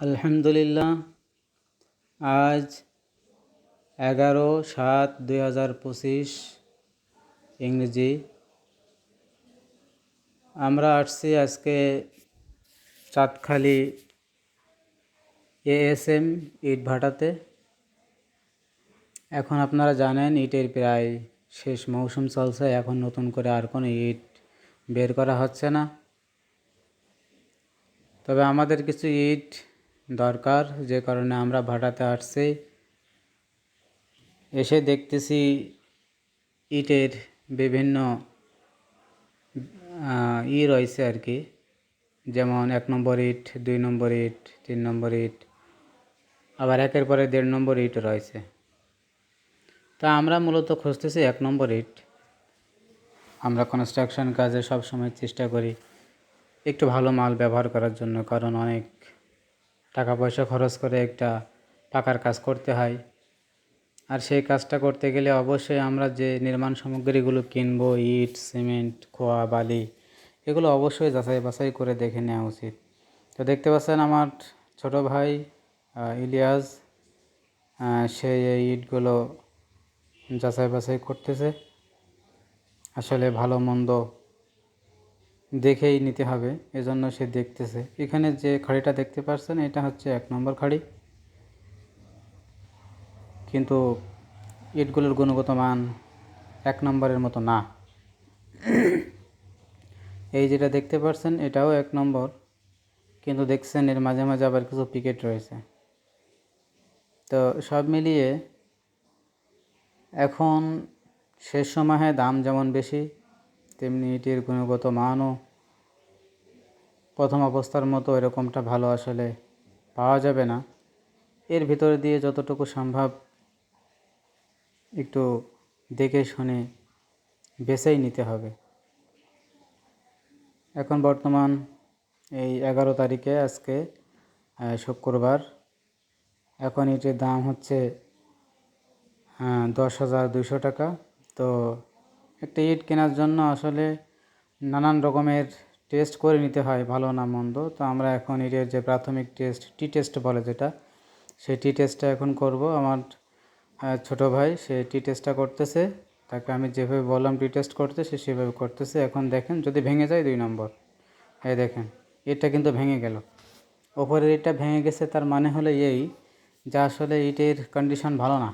আলহামদুলিল্লাহ, আজ এগারো সাত দুই হাজার পঁচিশ ইংরেজি। আমরা আসছি আজকে চাঁদখালি এএসএম ইট ভাটাতে এখন আপনারা জানেন ইটের প্রায় শেষ মৌসুম চলছে, এখন নতুন করে আর কোনো ইট বের করা হচ্ছে না। তবে আমাদের কিছু ইট দরকার, যে কারণে আমরা ভাটাতে আসছি। এসে দেখতেছি ইটের বিভিন্ন ই রয়েছে আর কি। যেমন এক নম্বর ইট, দুই নম্বর ইট, তিন নম্বর ইট, আবার একের পরে দেড় নম্বর ইট রয়েছে। তা আমরা মূলত খুঁজতেছি এক নম্বর ইট। আমরা কনস্ট্রাকশন কাজে সব সময় চেষ্টা করি একটু ভালো মাল ব্যবহার করার জন্য, কারণ অনেক টাকা পয়সা খরচ করে একটা পাকার কাজ করতে হয়। আর সেই কাজটা করতে গেলে অবশ্যই আমরা যে নির্মাণ সামগ্রীগুলো কিনবো, ইট, সিমেন্ট, খোয়া, বালি, এগুলো অবশ্যই যাচাই বাছাই করে দেখে নেওয়া উচিত। তো দেখতে পাচ্ছেন আমার ছোট ভাই ইলিয়াস সে এই ইটগুলো যাচাই বাছাই করতেছে। আসলে ভালো মন্দ দেখেই নিতে হবে, এজন্য সে দেখতেছে। এখানে যে খাড়িটা দেখতে পাচ্ছেন এটা হচ্ছে এক নম্বর খাড়ি। কিন্তু ইটগুলোর গুণগত মান এক নম্বরের মতো না। এই যেটা দেখতে পাচ্ছেন এটাও এক নম্বর। কিন্তু দেখছেন, এর মাঝে মাঝে আবার কিছু পিকেট রয়েছে। তো সব মিলিয়ে এখন শেষ সময়ে দাম যেমন বেশি তেমনি এটির গুণগত মানও প্রথম অবস্থার মতো এরকমটা ভালো আসলে পাওয়া যাবে না। এর ভিতরে দিয়ে যতটুকু সম্ভব একটু দেখে শুনে বেছেই নিতে হবে। এখন বর্তমান এই এগারো তারিখে আজকে শুক্রবার। এখন এটির দাম হচ্ছে দশ হাজার দুইশো টাকা। তো একটা ইট কেনার জন্য আসলে নানান রকমের টেস্ট করে নিতে হয়, ভালো না মন্দ। তো আমরা এখন ইটের যে প্রাথমিক টেস্ট টি টেস্ট বলে যেটা, সেই টি টেস্টটা এখন করব। আমার ছোট ভাই, সে টি টেস্টটা করতেছে। তাকে আমি যেভাবে বললাম টি টেস্ট করতে সে সেভাবে করতেছে। এখন দেখেন, যদি ভেঙে যায় দুই নম্বর। এই দেখেন ইটটা কিন্তু ভেঙে গেল। ওপরের ইটটা ভেঙে গেছে, তার মানে হলো এই যে আসলে ইটের কন্ডিশন ভালো না।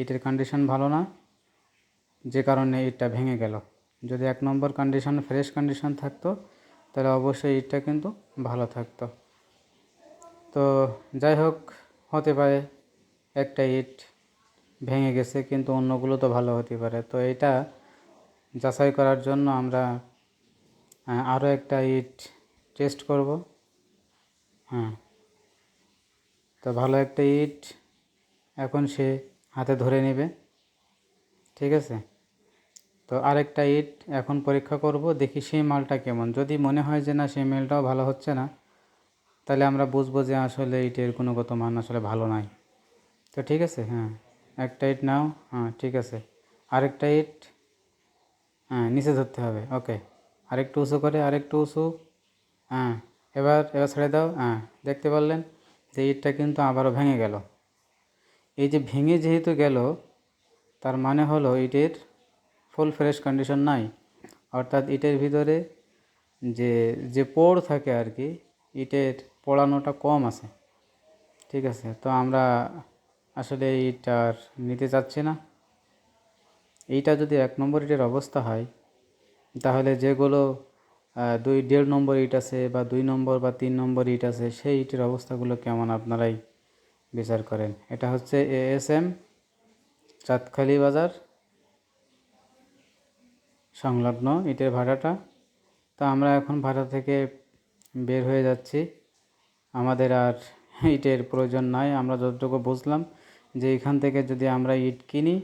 ইটের কন্ডিশন ভালো না। যে কারণে ইটটা ভেঙে গেল। যদি এক নম্বর কন্ডিশন ফ্রেশ কন্ডিশন থাকতো, তাহলে অবশ্যই ইটটা কিন্তু ভালো থাকতো। তো যাই হোক, হতে পারে একটা ইট ভেঙে গেছে, কিন্তু অন্যগুলো তো ভালো হতে পারে। তো এটা যাচাই করার জন্য আমরা আরও একটা ইট টেস্ট করব। হ্যাঁ। তো ভালো একটা ইট এখন সে হাতে ধরে নেবে। ঠিক আছে? তো আরেকটা ইট এখন পরীক্ষা করব, দেখি সেই মালটা কেমন। যদি মনে হয় যে না, সেই মেলটাও ভালো হচ্ছে না, তাহলে আমরা বুঝব যে আসলে ইটের গুণগত মান আসলে ভালো নাই। তো ঠিক আছে হ্যাঁ একটা ইট নাও হ্যাঁ ঠিক আছে। আরেকটা ইট হ্যাঁ নিচে ধরতে হবে, ওকে। আরেকটু উঁচু করে, আরেকটু উঁচু হ্যাঁ এবার এবার ছেড়ে দাও হ্যাঁ দেখতে পারলেন যে ইটটা কিন্তু আবারও ভেঙে গেল। এই যে ভেঙে যেহেতু গেল, তার মানে হলো ইটের ফুল ফ্রেশ কন্ডিশন নাই। অর্থাৎ ইটের ভিতরে যে যে পোড় থাকে আর কি, ইটের পোড়ানোটা কম আছে। ঠিক আছে? তো আমরা আসলে এইটার নিতে চাচ্ছি না। এইটা যদি এক নম্বর ইটের অবস্থা হয়, তাহলে যেগুলো দুই, দেড় নম্বর ইট আছে বা দুই নম্বর বা তিন নম্বর ইট আছে, সেই ইটের অবস্থাগুলো কেমন আপনারাই বিচার করেন? এটা হচ্ছে এএসএম চাঁদখালি বাজার। সংলগ্ন ইটের ভাড়াটা তো আমরা এখন ভাড়া থেকে বের হয়ে যাচ্ছি। আমাদের আর ইটের প্রয়োজন নাই। আমরা যতটুকু বুঝলাম যে এখান থেকে যদি আমরা ইট কিনি,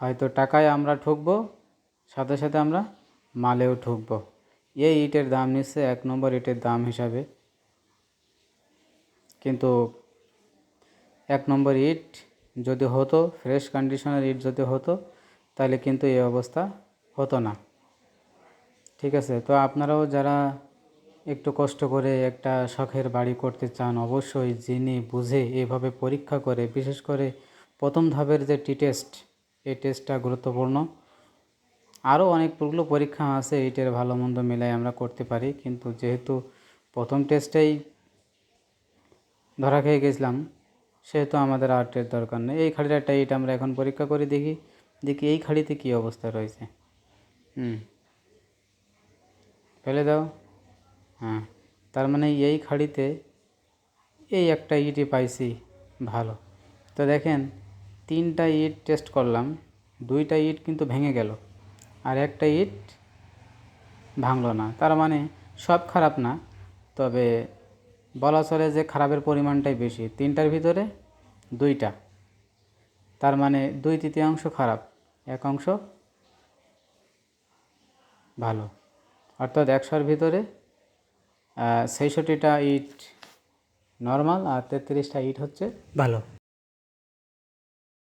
হয়তো টাকায় আমরা ঠকবো, সাথে সাথে আমরা মালেও ঠকবো। এই ইটের দাম নিচ্ছে এক নম্বর ইটের দাম হিসাবে। কিন্তু এক নম্বর ইট যদি হতো ফ্রেশ কন্ডিশনের ইট যদি হতো, তাহলে কিন্তু এই অবস্থা হতো না। ঠিক আছে, তো আপনারাও যারা একটু কষ্ট করে একটা শখের বাড়ি করতে চান, অবশ্যই জেনে বুঝে এভাবে পরীক্ষা করে, বিশেষ করে প্রথম ধাপের যে টি টেস্ট, এই টেস্টটা গুরুত্বপূর্ণ। আরও অনেকগুলো পরীক্ষা আছে এইটার ভালো মন্দ মিলাই আমরা করতে পারি, কিন্তু যেহেতু প্রথম টেস্টেই ধরা খেয়ে গেছিলাম, সেহেতু আমাদের আর্টের দরকার নেই। এই খাড়ির একটা ইট আমরা এখন পরীক্ষা করে দেখি দেখি এই খাড়িতে কী অবস্থা রয়েছে। হুম। ফেলে দাও। হ্যাঁ তার মানে এই খাড়িতে এই একটা ইটই পাইছি, ভালো। তো দেখেন, তিনটা ইট টেস্ট করলাম, দুইটা ইট কিন্তু ভেঙে গেল, আর একটা ইট ভাঙলো না। তার মানে সব খারাপ না, তবে বলা চলে যে খারাপের পরিমাণটাই বেশি, তিনটার ভিতরে দুইটা। তার মানে দুই তৃতীয়াংশ খারাপ, এক অংশ ভালো। অর্থাৎ একশোর ভিতরে ছেষট্টিটা ইট নর্মাল আর তেত্রিশটা ইট হচ্ছে ভালো।